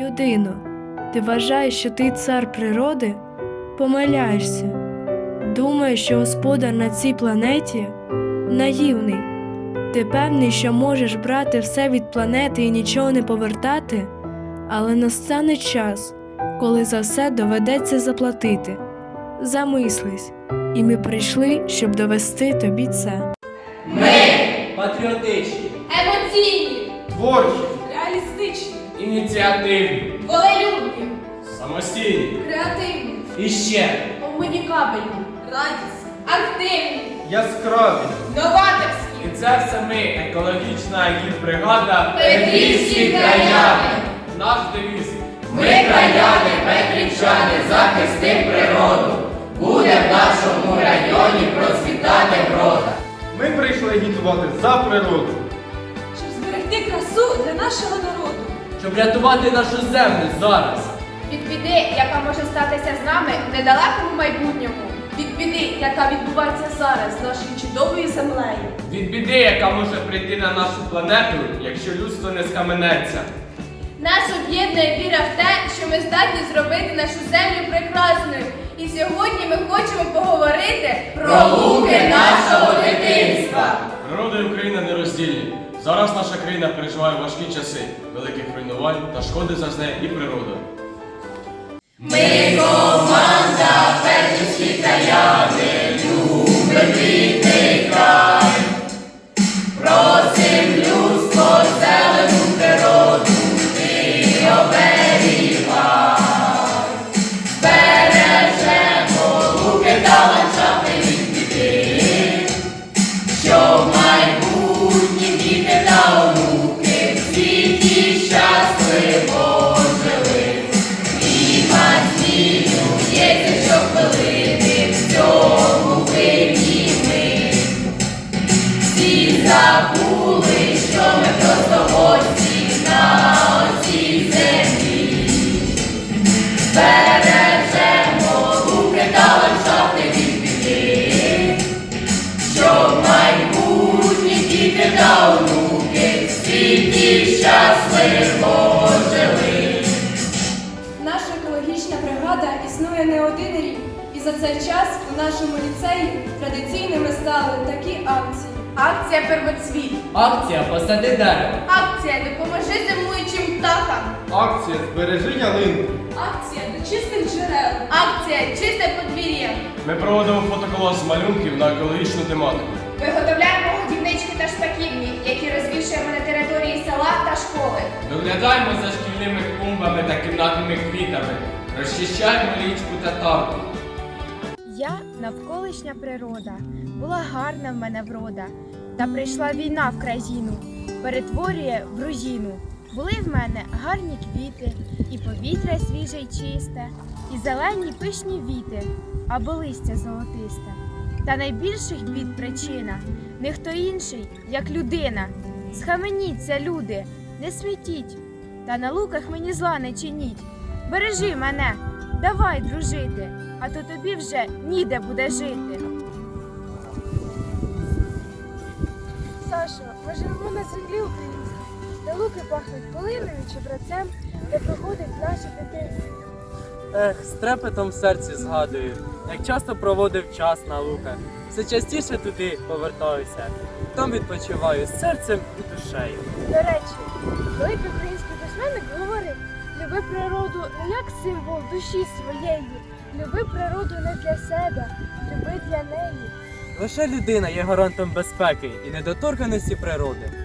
Людино, ти вважаєш, що ти цар природи? Помиляєшся. Думаєш, що господар на цій планеті наївний. Ти певний, що можеш брати все від планети і нічого не повертати, але настане час, коли за все доведеться заплатити. Замислись, і ми прийшли, щоб довести тобі це. Патріотичні, Емоційні, Творчі, реалістичні, ініціативні, волелюбні, самостійні креативні, і ще комунікабельні, радісні, активні, яскраві, новаторські, і це все ми, екологічна агітбригада Петрівські краяни. Наш девіз Ми краяни, петрівчани, захистим природу. Буде в нашому районі процвітати врода. ми прийшли агітувати за природу. Щоб для нашого народу. щоб рятувати нашу землю зараз. Від біди, яка може статися з нами в недалекому майбутньому. Від біди, яка відбувається зараз з нашою чудовою землею. Від біди, яка може прийти на нашу планету, якщо людство не скаменеться. Нас об'єднує віра в те, що ми здатні зробити нашу землю прекрасною. І сьогодні ми хочемо Зараз наша країна переживає важкі часи, великих руйнувань та шкоди зазнає і природа. Ми команда Петрівські краяни, любимо рідний край. Просим людство зелену природу, ти оберігай. Збережемо луки та ландшафти Та ландшафти від біди, що майбутні діти та онуки в світі щасливо жили. Наша екологічна бригада існує не один рік, і за цей час у нашому ліцеї традиційними стали такі акції. Акція первоцвіт. Акція посади дерево. Акція допоможи зимуючим птахам. Акція збережи ялинку. Акція до чистих джерел. Акція чисте подвір'я. Ми проводимо фотоколос з малюнків на екологічну тематику. Виготовляємо годівнички та шпаківні, які розвішуємо на території села та школи. Доглядаємо за шкільними клумбами та кімнатними квітами. Розчищаємо річку та тавку. Я навколишня природа, була гарна в мене врода, та прийшла війна в країну, перетворює в руїну. Були в мене гарні квіти, і повітря свіже й чисте, і зелені пишні віти, або листя золотисте. Та найбільших бід причина не хто інший, як людина. Схаменіться, люди, не смітіть, та на луках мені зла не чиніть. Бережи мене, давай дружити, а то тобі вже ніде буде жити. Сашо, ми живемо на землі українській, де луки пахнуть полиною чи брацем, де проходить наше дитинство. Ех, з трепетом в серці згадую, як часто проводив час на луках. Все частіше туди повертаюся. Там відпочиваю з серцем і душею. До речі, великий український письменник говорив, люби природу не як символ душі своєї, люби природу не для себе, люби для неї. Лише людина є гарантом безпеки і недоторканості природи.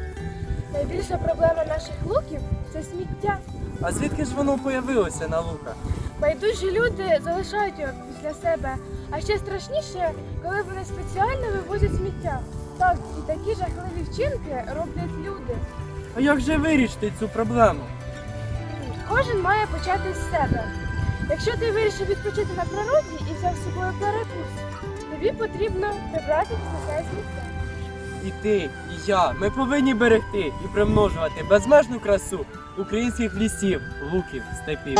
Найбільша проблема наших луків це сміття. А звідки ж воно появилося на луках? Байдужі люди залишають його після себе. А ще страшніше, коли вони спеціально вивозять сміття. Так, і такі жахливі вчинки роблять люди. А як же вирішити цю проблему? Кожен має почати з себе. Якщо ти вирішив відпочити на природі і взяв з собою перекус, тобі потрібно прибрати все сміття. І ти, і я, ми повинні берегти і примножувати безмежну красу українських лісів, луків, степів.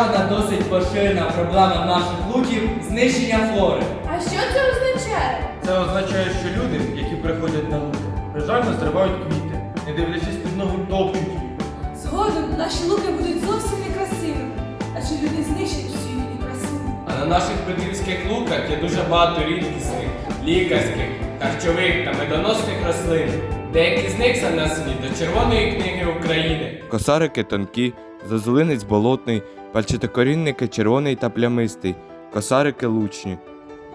Ще одна досить поширена проблема наших луків знищення флори. А що це означає? Це означає, що люди, які приходять на луки, безжально зривають квіти, не дивлячись під ноги топчуть їх. Згодом наші луки будуть зовсім некрасивими, адже люди знищать всю її красу. А на наших петрівських луках є дуже багато рідкісних, лікарських, харчових та медоносних рослин. Деякі з них занесені до Червоної книги України. Косарики тонкі, зозулинець болотний, пальчатокорінники червоний та плямистий, косарики лучні.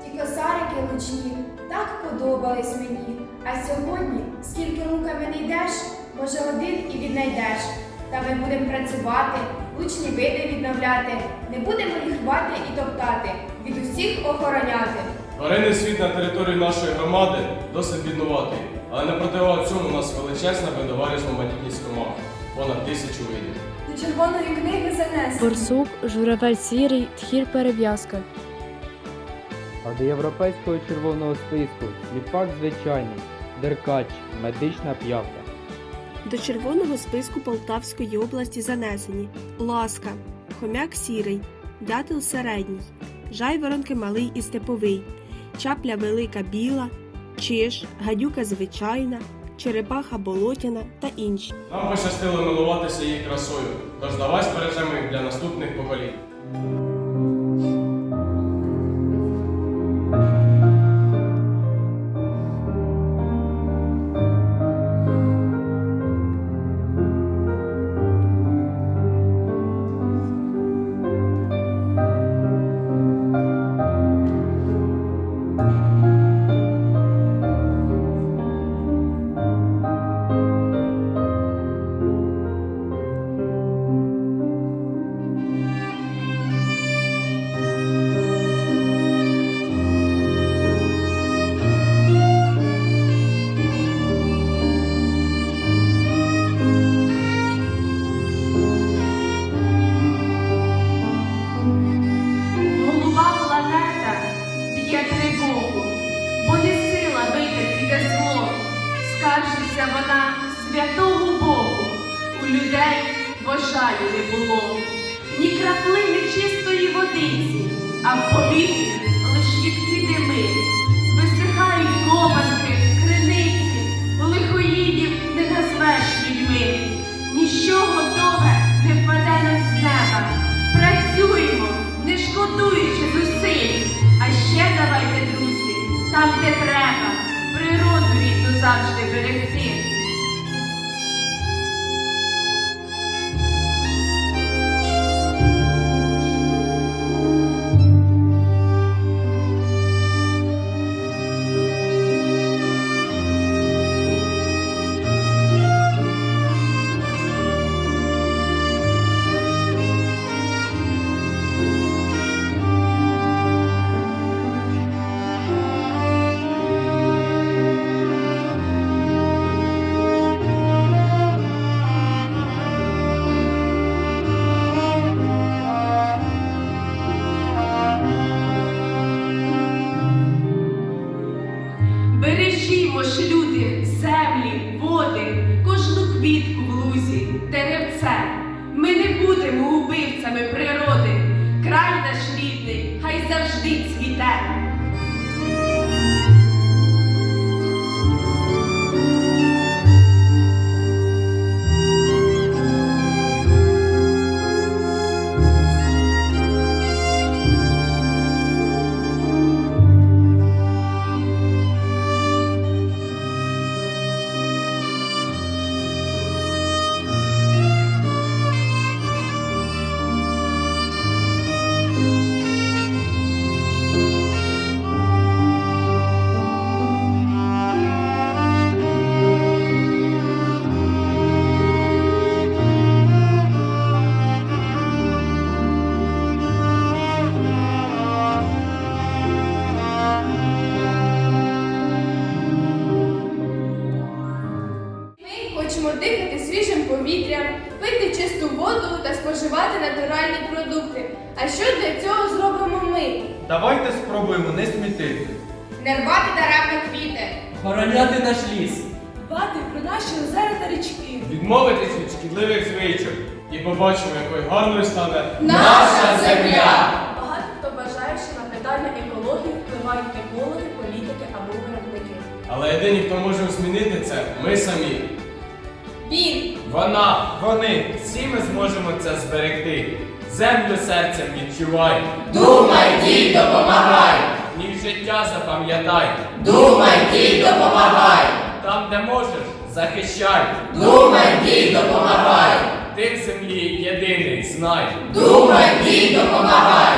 Ті косарики лучні так подобались мені. А сьогодні, скільки луками не йдеш, може один і віднайдеш. Та ми будемо працювати, лучні види відновляти, не будемо їх рвати і топтати, від усіх охороняти. Тваринний світ на території нашої громади досить біднуватий, але не противагу цьому у нас величезна видова різноманітність комах, понад тисячу видів. До червоної книги занесено. Борсук, журавель сірий, тхір перев'язка. А до європейського червоного списку сліпак звичайний, деркач, медична п'явка. До червоного списку Полтавської області занесені ласка, хомяк сірий, дятел середній, жайворонки малий і степовий, чапля велика біла, чиж, гадюка звичайна, черепаха болотяна та інші. Нам пощастило милуватися її красою, тож давай збережемо їх для наступних поколінь. Жалю не було, ні краплини чистої водиці, а в повітрі лиш їдкі дими, висихають копанки, криниці, лихоїдів не назвеш людьми. Ніщо готове не впаде нам з неба. Працюємо, не шкодуючи зусиль. А ще давайте, друзі, там, де треба, природу рідну завжди берегти. Квітку в лузі, деревце. Ми не будемо убивцями природи. Край наш рідний, хай завжди цвіте. Хочемо дихати свіжим повітрям, пити чисту воду та споживати натуральні продукти. А що для цього зробимо ми? Давайте спробуємо не смітити. Не рвати даремно квіти. Охороняти наш ліс. Дбати про наші озера та річки. Відмовитись від шкідливих звичок і побачимо, якою гарною стане Наша земля! Багато хто вважає, що на питання екології впливають екологи, політики або виробники. Але єдині, хто може змінити це, ми самі. Він! Вона, Вони. всі ми зможемо це зберегти. Землю серцем відчувай. Думай, дій, допомагай! Ніж життя запам'ятай. Думай, дій, допомагай! Там, де можеш, захищай. Думай, дій, допомагай! Ти в землі єдиний, знай. Думай, дій, допомагай!